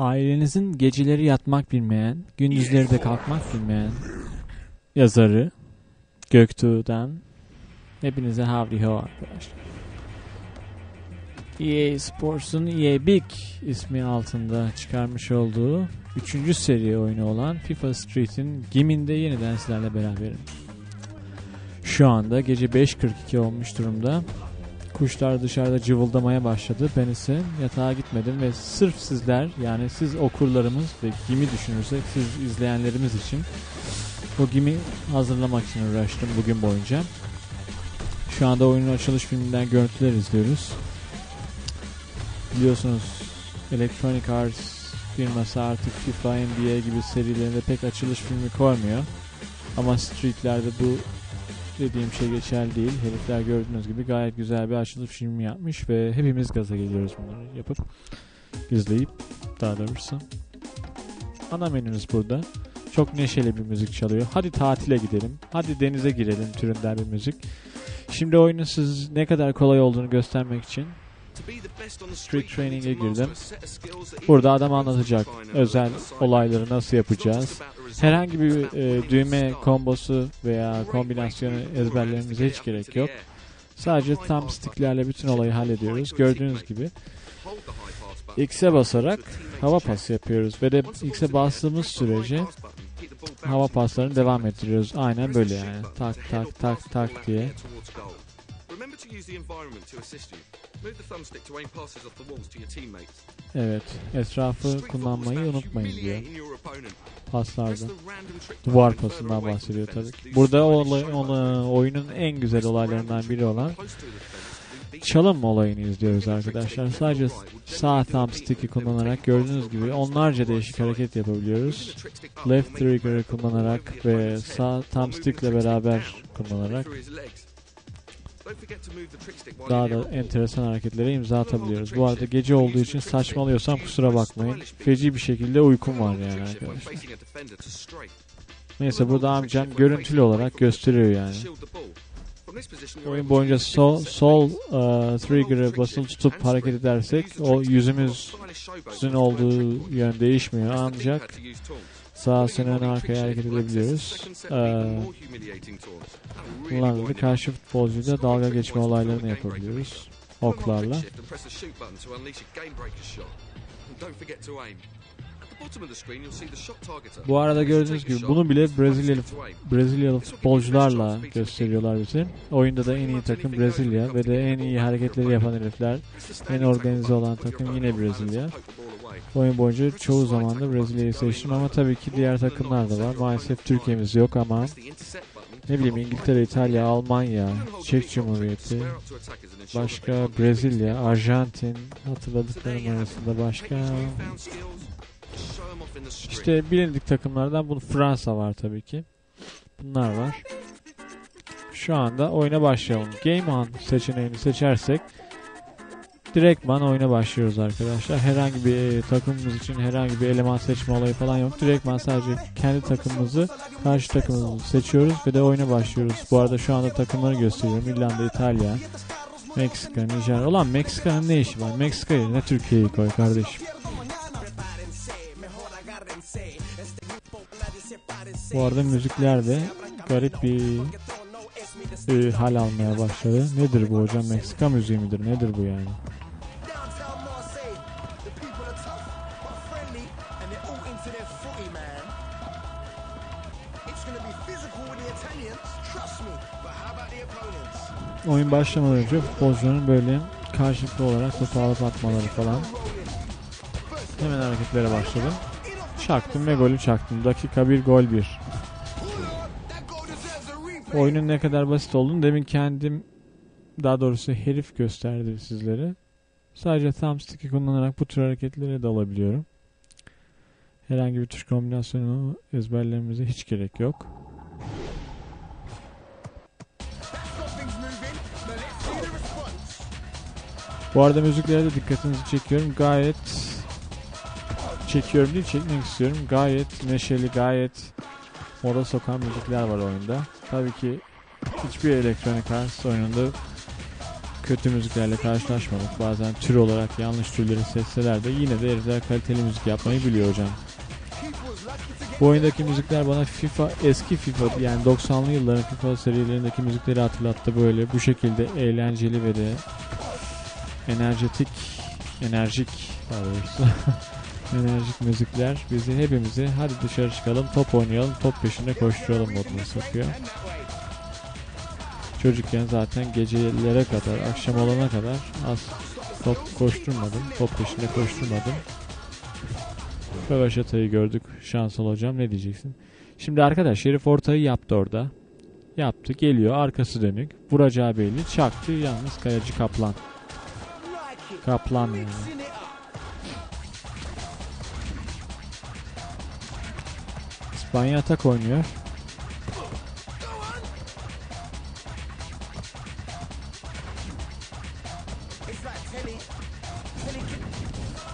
Ailenizin geceleri yatmak bilmeyen, gündüzleri de kalkmak bilmeyen yazarı Göktuğ'dan hepinize havli ho arkadaşlar. EA Sports'un EA Big ismi altında çıkarmış olduğu 3. seri oyunu olan FIFA Street'in Gim'inde yeniden sizlerle beraberim. Şu anda gece 5.42 olmuş durumda. Kuşlar dışarıda cıvıldamaya başladı. Ben ise yatağa gitmedim ve sırf sizler yani siz okurlarımız ve Gim'i düşünürsek siz izleyenlerimiz için o Gim'i hazırlamak için uğraştım bugün boyunca. Şu anda oyunun açılış filminden görüntüler izliyoruz. Biliyorsunuz Electronic Arts firması artık FIFA, NBA gibi serilerinde pek açılış filmi koymuyor. Ama Street'lerde bu dediğim şey geçerli değil. Herifler gördüğünüz gibi gayet güzel bir açılış filmi yapmış ve hepimiz gaza geliyoruz bunları yapıp izleyip daha doğrusu. Ana menümüz burada. Çok neşeli bir müzik çalıyor. Hadi tatile gidelim. Hadi denize girelim türünden bir müzik. Şimdi oyunun siz ne kadar kolay olduğunu göstermek için Street Training'e girdim. Burada adam anlatacak özel olayları nasıl yapacağız. Herhangi bir e, düğme kombosu veya kombinasyonu ezberlememize hiç gerek yok. Sadece tam sticklerle bütün olayı hallediyoruz. Gördüğünüz gibi X'e basarak hava pası yapıyoruz ve de X'e bastığımız sürece hava paslarını devam ettiriyoruz. Aynen böyle yani. Tak tak tak tak diye. Use the environment to assist you. Move the thumbstick to aim passes off the walls to your teammates. Evet. Etrafı kullanmayı unutmayın diyor. Paslarda. Duvar pasından bahsediyor tabii Burada olay, buttons. oyunun en güzel olaylarından biri olan çalım olayını izliyoruz arkadaşlar. Sadece sağ thumbstick'i kullanarak gördüğünüz gibi onlarca değişik hareket yapabiliyoruz. Left trigger'ı kullanarak ve sağ thumbstick'le beraber kullanarak daha da enteresan hareketlere imza atabiliyoruz. Bu arada gece olduğu için saçmalıyorsam kusura bakmayın. Feci bir şekilde uykum var yani arkadaşlar. Neyse burada amcam görüntülü olarak gösteriyor yani. Oyun boyunca sol, sol uh, trigger'ı basılı tutup hareket edersek o yüzümüzün olduğu yön değişmiyor. Ancak sağa sene ön arkaya hareket edebiliyoruz. Ee, bunlarla da karşı futbolcuyla dalga geçme olaylarını yapabiliyoruz oklarla. Bu arada gördüğünüz gibi bunu bile Brezilyalı Brezilyalı futbolcularla gösteriyorlar bize. Oyunda da en iyi takım Brezilya ve de en iyi hareketleri yapan herifler, en organize olan takım yine Brezilya. Oyun boyunca çoğu zaman da Brezilya'yı seçtim ama tabii ki diğer takımlar da var. Maalesef Türkiye'miz yok ama ne bileyim İngiltere, İtalya, Almanya, Çek Cumhuriyeti, başka Brezilya, Arjantin hatırladıklarım arasında başka işte bilindik takımlardan bunu Fransa var tabii ki. Bunlar var. Şu anda oyuna başlayalım. Game on seçeneğini seçersek direktman oyuna başlıyoruz arkadaşlar. Herhangi bir e, takımımız için herhangi bir eleman seçme olayı falan yok. Direktman sadece kendi takımımızı, karşı takımımızı seçiyoruz ve de oyuna başlıyoruz. Bu arada şu anda takımları gösteriyorum. İrlanda, İtalya, Meksika, Nijer. Ulan Meksika'nın ne işi var? Meksika yerine Türkiye'yi koy kardeşim. Bu arada müzikler de garip bir e, hal almaya başladı. Nedir bu hocam? Meksika müziği midir? Nedir bu yani? Oyun başlamadan önce futbolcuların böyle karşılıklı olarak topu alıp atmaları falan. Hemen hareketlere başladım. Çaktım ve golü çaktım. Dakika bir gol bir. Oyunun ne kadar basit olduğunu demin kendim daha doğrusu herif gösterdi sizlere. Sadece thumbstick'i kullanarak bu tür hareketlere de alabiliyorum. Herhangi bir tuş kombinasyonu ezberlememize hiç gerek yok. Bu arada müziklere de dikkatinizi çekiyorum. Gayet çekiyorum değil çekmek istiyorum. Gayet neşeli, gayet moda sokan müzikler var oyunda. Tabii ki hiçbir elektronik arts oyununda kötü müziklerle karşılaşmadık. Bazen tür olarak yanlış türleri seçseler de yine de herifler kaliteli müzik yapmayı biliyor hocam. Bu oyundaki müzikler bana FIFA eski FIFA yani 90'lı yılların FIFA serilerindeki müzikleri hatırlattı böyle bu şekilde eğlenceli ve de enerjetik enerjik daha doğrusu enerjik müzikler bizi hepimizi hadi dışarı çıkalım top oynayalım top peşinde koşturalım moduna sokuyor. Çocukken zaten gecelere kadar akşam olana kadar az top koşturmadım top peşinde koşturmadım. Rövaşata'yı gördük şanslı hocam ne diyeceksin? Şimdi arkadaş herif ortayı yaptı orada. Yaptı geliyor arkası dönük. Vuracağı belli çaktı yalnız kayacı kaplan. Kaplan yani. İspanya atak oynuyor.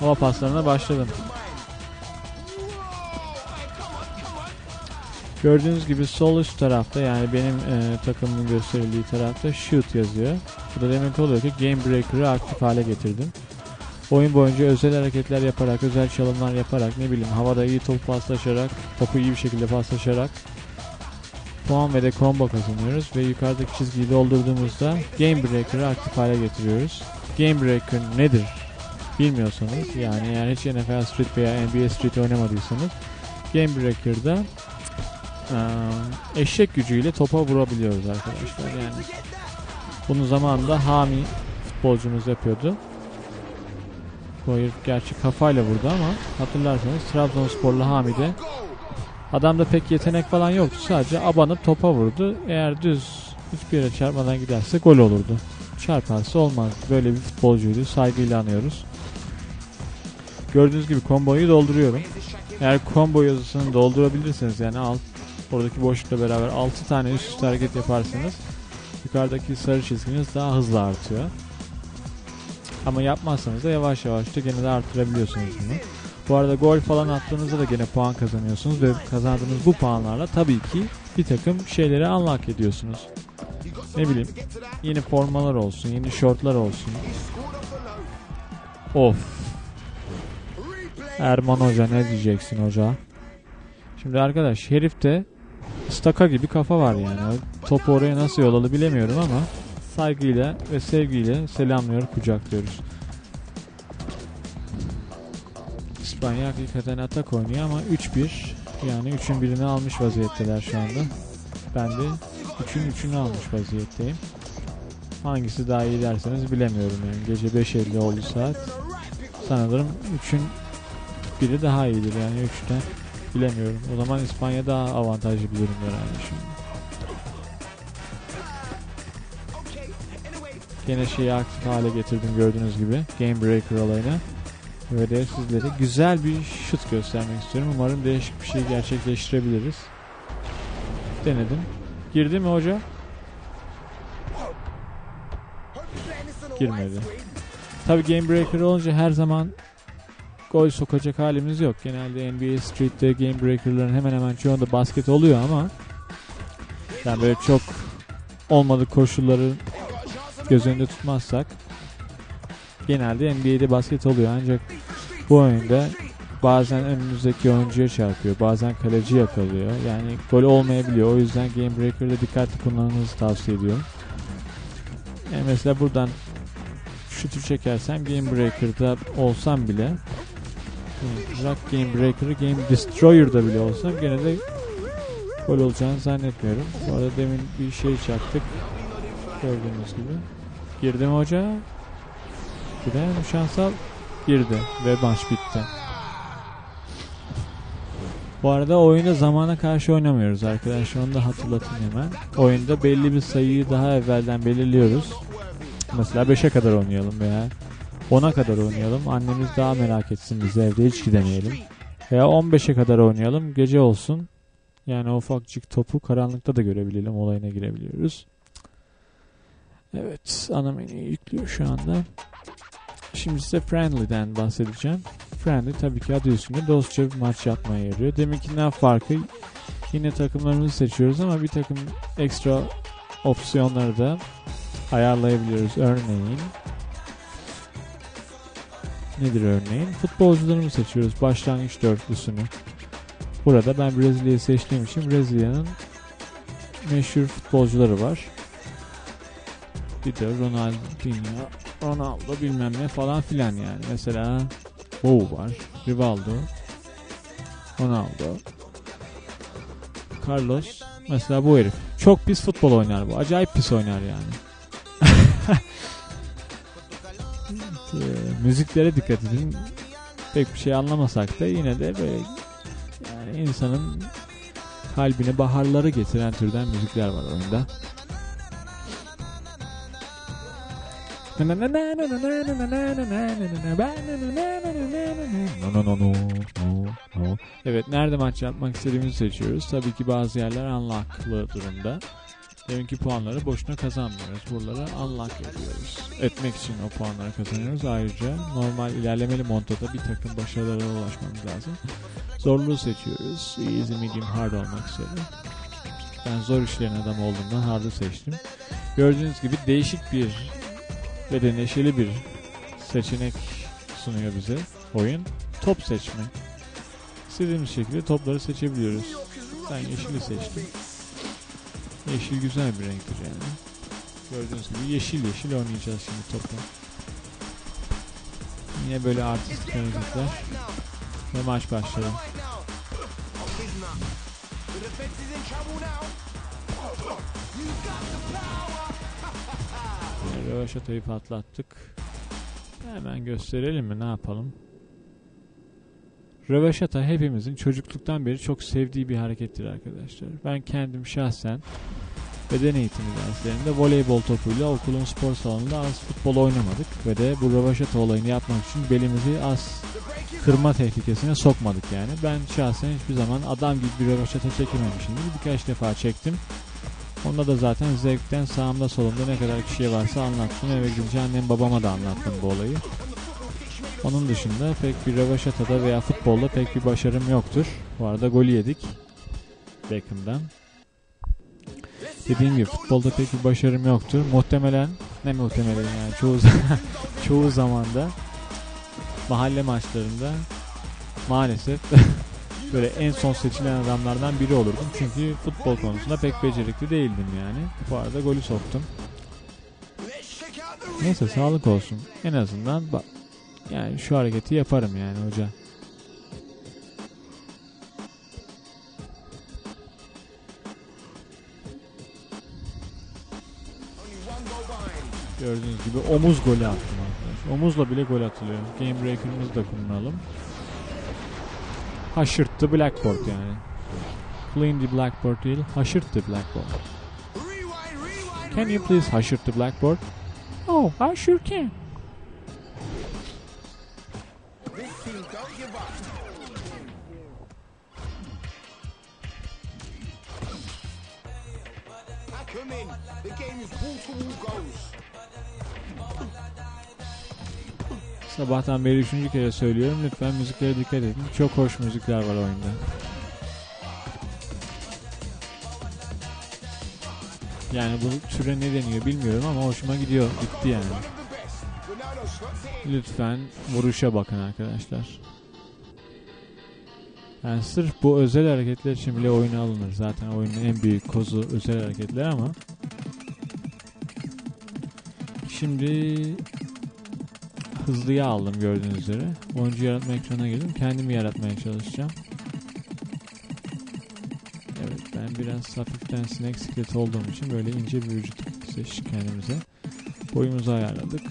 Hava paslarına başladım. Gördüğünüz gibi sol üst tarafta yani benim e, takımımın gösterildiği tarafta shoot yazıyor. Bu da demek oluyor ki Game Breaker'ı aktif hale getirdim. Oyun boyunca özel hareketler yaparak, özel çalımlar yaparak, ne bileyim havada iyi top paslaşarak, topu iyi bir şekilde paslaşarak puan ve de combo kazanıyoruz ve yukarıdaki çizgiyi doldurduğumuzda Game Breaker'ı aktif hale getiriyoruz. Game Breaker nedir bilmiyorsanız yani eğer hiç NFL Street veya NBA Street oynamadıysanız Game Breaker'da ee, eşek gücüyle topa vurabiliyoruz arkadaşlar yani. Bunu zamanında Hami futbolcumuz yapıyordu. Bu herif gerçi kafayla vurdu ama hatırlarsanız Trabzonsporlu Hami'de adamda pek yetenek falan yoktu. Sadece abanıp topa vurdu. Eğer düz hiçbir yere çarpmadan giderse gol olurdu. Çarparsa olmaz. Böyle bir futbolcuydu. Saygıyla anıyoruz. Gördüğünüz gibi komboyu dolduruyorum. Eğer combo yazısını doldurabilirseniz yani alt oradaki boşlukla beraber 6 tane üst üste hareket yaparsanız yukarıdaki sarı çizginiz daha hızlı artıyor. Ama yapmazsanız da yavaş yavaş da gene de arttırabiliyorsunuz bunu. Bu arada gol falan attığınızda da gene puan kazanıyorsunuz ve kazandığınız bu puanlarla tabii ki bir takım şeyleri unlock ediyorsunuz. Ne bileyim yeni formalar olsun, yeni şortlar olsun. Of. Erman Hoca ne diyeceksin hoca? Şimdi arkadaş herifte staka gibi kafa var yani. Topu oraya nasıl yolladı bilemiyorum ama saygıyla ve sevgiyle selamlıyor, kucaklıyoruz. İspanya hakikaten atak oynuyor ama 3-1 yani 3'ün birini almış vaziyetteler şu anda. Ben de 3'ün 3'ünü almış vaziyetteyim. Hangisi daha iyi derseniz bilemiyorum yani. Gece 5.50 oldu saat. Sanırım 3'ün biri daha iyidir yani 3'ten bilemiyorum. O zaman İspanya daha avantajlı bir durumda herhalde şimdi. Gene şeyi aktif hale getirdim gördüğünüz gibi. Game Breaker olayını. Ve de sizlere güzel bir şut göstermek istiyorum. Umarım değişik bir şey gerçekleştirebiliriz. Denedim. Girdi mi hoca? Girmedi. Tabi Game Breaker olunca her zaman gol sokacak halimiz yok. Genelde NBA Street'te Game Breaker'ların hemen hemen çoğunda basket oluyor ama yani böyle çok olmadık koşulları göz önünde tutmazsak genelde NBA'de basket oluyor ancak bu oyunda bazen önünüzdeki oyuncuya çarpıyor bazen kaleci yakalıyor yani gol olmayabiliyor o yüzden Game Breaker'da dikkatli kullanmanızı tavsiye ediyorum yani mesela buradan şutu çekersem Game Breaker'da olsam bile Rock Game Breaker'ı Game Destroyer'da bile olsam gene de gol olacağını zannetmiyorum. Bu arada demin bir şey çaktık. Gördüğünüz gibi. Girdi mi hoca? Giren şansal girdi ve maç bitti. Bu arada oyunda zamana karşı oynamıyoruz arkadaşlar. Onu da hatırlatayım hemen. Oyunda belli bir sayıyı daha evvelden belirliyoruz. Mesela 5'e kadar oynayalım veya 10'a kadar oynayalım. Annemiz daha merak etsin bizi evde hiç gidemeyelim. Veya 15'e kadar oynayalım. Gece olsun. Yani o ufakcık topu karanlıkta da görebilelim. Olayına girebiliyoruz. Evet. Ana menüyü yüklüyor şu anda. Şimdi size Friendly'den bahsedeceğim. Friendly tabii ki adı üstünde dostça bir maç yapmaya yarıyor. Deminkinden farkı yine takımlarımızı seçiyoruz ama bir takım ekstra opsiyonları da ayarlayabiliyoruz. Örneğin nedir örneğin? Futbolcularımı seçiyoruz. Başlangıç dörtlüsünü. Burada ben Brezilya'yı seçtiğim için Brezilya'nın meşhur futbolcuları var. Bir de Ronaldinho, Ronaldo bilmem ne falan filan yani. Mesela Bow var, Rivaldo, Ronaldo, Carlos. Mesela bu herif. Çok pis futbol oynar bu. Acayip pis oynar yani. Müziklere dikkat edin. Pek bir şey anlamasak da yine de böyle yani insanın kalbine baharları getiren türden müzikler var oyunda. Evet nerede maç yapmak istediğimizi seçiyoruz. Tabii ki bazı yerler unlocklı durumda. Deminki puanları boşuna kazanmıyoruz. Buraları unlock ediyoruz. Etmek için o puanları kazanıyoruz. Ayrıca normal ilerlemeli modda bir takım başarılara ulaşmamız lazım. Zorluğu seçiyoruz. Easy, medium, hard olmak üzere. Ben zor işlerin adam olduğundan hard'ı seçtim. Gördüğünüz gibi değişik bir ve de neşeli bir seçenek sunuyor bize oyun. Top seçme. İstediğimiz şekilde topları seçebiliyoruz. Ben yeşili seçtim. Yeşil güzel bir renktir yani. Gördüğünüz gibi yeşil yeşil oynayacağız şimdi topla. Yine böyle artistik hareketler. Ve maç başlıyor. Rövaşatayı patlattık. Hemen gösterelim mi ne yapalım? Rövaşata hepimizin çocukluktan beri çok sevdiği bir harekettir arkadaşlar. Ben kendim şahsen beden eğitimi derslerinde voleybol topuyla okulun spor salonunda az futbol oynamadık ve de bu rövaşata olayını yapmak için belimizi az kırma tehlikesine sokmadık yani. Ben şahsen hiçbir zaman adam gibi bir rövaşata çekememişimdir. Birkaç defa çektim. Onda da zaten zevkten sağımda solumda ne kadar kişiye varsa anlattım. Eve gidince annem babama da anlattım bu olayı. Onun dışında pek bir rövaşatada veya futbolda pek bir başarım yoktur. Bu arada golü yedik. Beckham'dan. Dediğim gibi futbolda pek bir başarım yoktur. Muhtemelen ne muhtemelen yani çoğu çoğu zamanda mahalle maçlarında maalesef böyle en son seçilen adamlardan biri olurdum. Çünkü futbol konusunda pek becerikli değildim yani. Bu arada golü soktum. Neyse sağlık olsun. En azından bak yani şu hareketi yaparım yani hoca. Gördüğünüz gibi omuz golü attım arkadaşlar. Omuzla bile gol atılıyor. Game Breaker'ımızı da kullanalım. Haşırttı Blackboard yani. Clean the Blackboard değil, haşırttı Blackboard. Can you please haşırt the Blackboard? Oh, I sure can. Come in. The game is wall to wall goals. Sabahtan beri üçüncü kere söylüyorum. Lütfen müziklere dikkat edin. Çok hoş müzikler var oyunda. Yani bu türe ne deniyor bilmiyorum ama hoşuma gidiyor. Gitti yani. Lütfen vuruşa bakın arkadaşlar. Yani sırf bu özel hareketler için bile oyuna alınır. Zaten oyunun en büyük kozu özel hareketler ama şimdi hızlıya aldım gördüğünüz üzere. Oyuncu yaratma ekranına girdim. Kendimi yaratmaya çalışacağım. Evet ben biraz hafiften sinek sikleti olduğum için böyle ince bir vücut seçtik kendimize. Boyumuzu ayarladık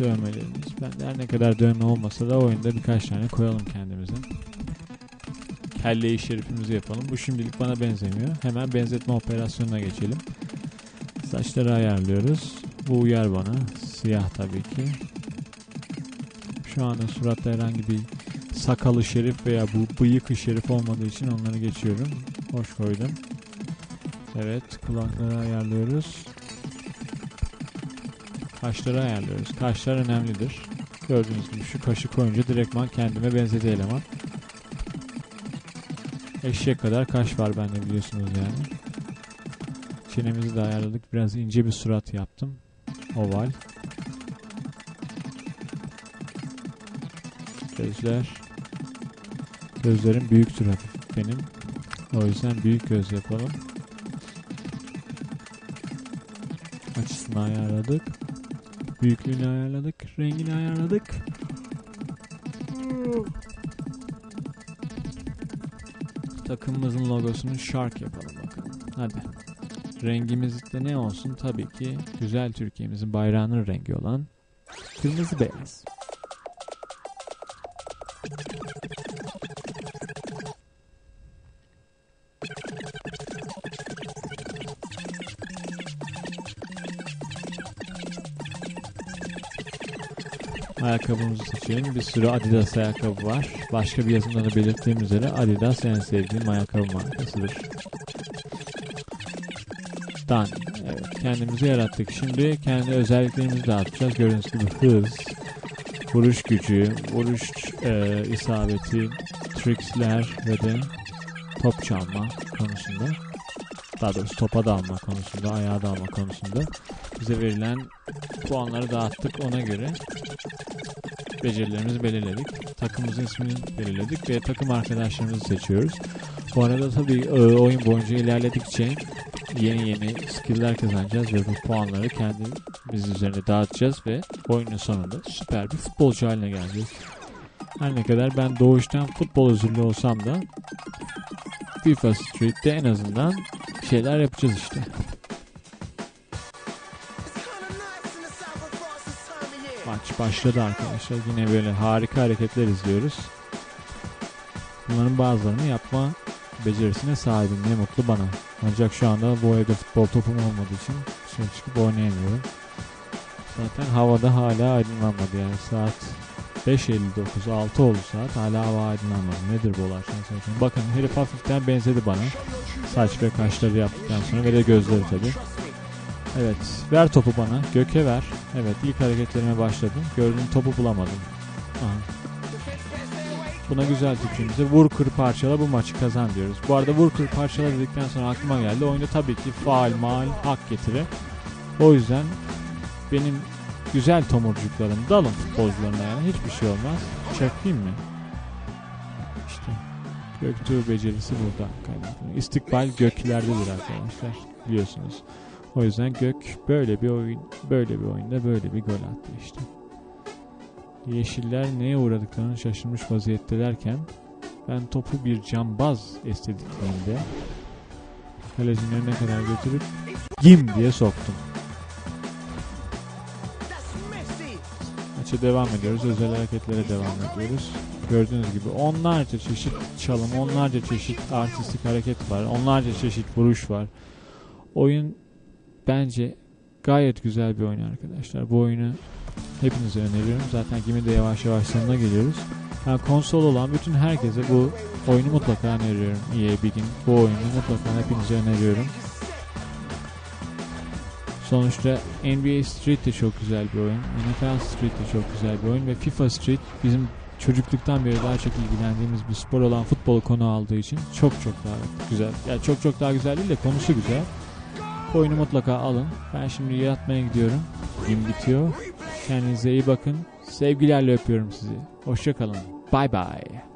dövmelerimiz. Ben her ne kadar dövme olmasa da oyunda birkaç tane koyalım kendimize. Kelle-i şerifimizi yapalım. Bu şimdilik bana benzemiyor. Hemen benzetme operasyonuna geçelim. Saçları ayarlıyoruz. Bu uyar bana. Siyah tabii ki. Şu anda suratta herhangi bir sakalı şerif veya bu bıyıkı şerif olmadığı için onları geçiyorum. Hoş koydum. Evet kulakları ayarlıyoruz. Kaşları ayarlıyoruz. Kaşlar önemlidir. Gördüğünüz gibi şu kaşı koyunca direktman kendime benzedi eleman. Eşek kadar kaş var bende biliyorsunuz yani. Çenemizi de ayarladık. Biraz ince bir surat yaptım. Oval. Gözler. Gözlerim büyüktür hafif benim. O yüzden büyük göz yapalım. Açısını ayarladık. Büyüklüğünü ayarladık. Rengini ayarladık. Takımımızın logosunu Shark yapalım bakalım. Hadi. Rengimiz de ne olsun? Tabii ki güzel Türkiye'mizin bayrağının rengi olan kırmızı beyaz. Ayakkabımızı seçelim. Bir sürü Adidas ayakkabı var. Başka bir yazımda da belirttiğim üzere Adidas en sevdiğim ayakkabı markasıdır. Dan. Evet, kendimizi yarattık. Şimdi kendi özelliklerimizi dağıtacağız. Gördüğünüz gibi hız, vuruş gücü, vuruş e, isabeti, tricksler ve de top çalma konusunda. Daha doğrusu topa dalma konusunda, ayağa dalma konusunda bize verilen puanları dağıttık. Ona göre becerilerimizi belirledik. Takımımızın ismini belirledik ve takım arkadaşlarımızı seçiyoruz. Bu arada tabii e, oyun boyunca ilerledikçe yeni yeni skill'ler kazanacağız ve bu puanları kendimiz üzerine dağıtacağız ve oyunun sonunda süper bir futbolcu haline geleceğiz. Her ne kadar ben doğuştan futbol özürlü olsam da FIFA Street'te en azından şeyler yapacağız işte. Maç başladı arkadaşlar. Yine böyle harika hareketler izliyoruz. Bunların bazılarını yapma becerisine sahibim. Ne mutlu bana. Ancak şu anda bu evde futbol topum olmadığı için dışarı çıkıp oynayamıyorum. Zaten havada hala aydınlanmadı yani saat 5.59 6 oldu saat hala hava aydınlanmadı. Nedir bu olay şans olsun. Bakın herif hafiften benzedi bana. Saç ve kaşları yaptıktan sonra ve de gözleri tabi. Evet ver topu bana. Göke ver. Evet ilk hareketlerime başladım. Gördüğüm topu bulamadım. Aha. Buna güzel tepkimizi vur kır parçala bu maçı kazan diyoruz. Bu arada vur kır parçala dedikten sonra aklıma geldi. Oyunda tabii ki faal mal hak getiri. O yüzden benim güzel tomurcuklarım dalın futbolcularına yani hiçbir şey olmaz. Çakayım mı? İşte Göktuğ becerisi burada. İstikbal göklerdedir arkadaşlar biliyorsunuz. O yüzden Gök böyle bir oyun böyle bir oyunda böyle bir gol attı işte. Yeşiller neye uğradıklarını şaşırmış vaziyettelerken ben topu bir cambaz estedikliğinde kalecinin önüne kadar götürüp gim diye soktum. Maça devam ediyoruz. Özel hareketlere devam ediyoruz. Gördüğünüz gibi onlarca çeşit çalım, onlarca çeşit artistik hareket var. Onlarca çeşit vuruş var. Oyun bence gayet güzel bir oyun arkadaşlar. Bu oyunu hepinize öneriyorum. Zaten kimi de yavaş yavaş sonuna geliyoruz. Yani konsol olan bütün herkese bu oyunu mutlaka öneriyorum. EA Big'in bu oyunu mutlaka hepinize öneriyorum. Sonuçta NBA Street de çok güzel bir oyun. NFL Street de çok güzel bir oyun ve FIFA Street bizim çocukluktan beri daha çok ilgilendiğimiz bir spor olan futbol konu aldığı için çok çok daha güzel. Yani çok çok daha güzel değil de konusu güzel. Oyunu mutlaka alın. Ben şimdi yatmaya gidiyorum. Gün bitiyor. Kendinize iyi bakın. Sevgilerle öpüyorum sizi. Hoşçakalın. Bye bye.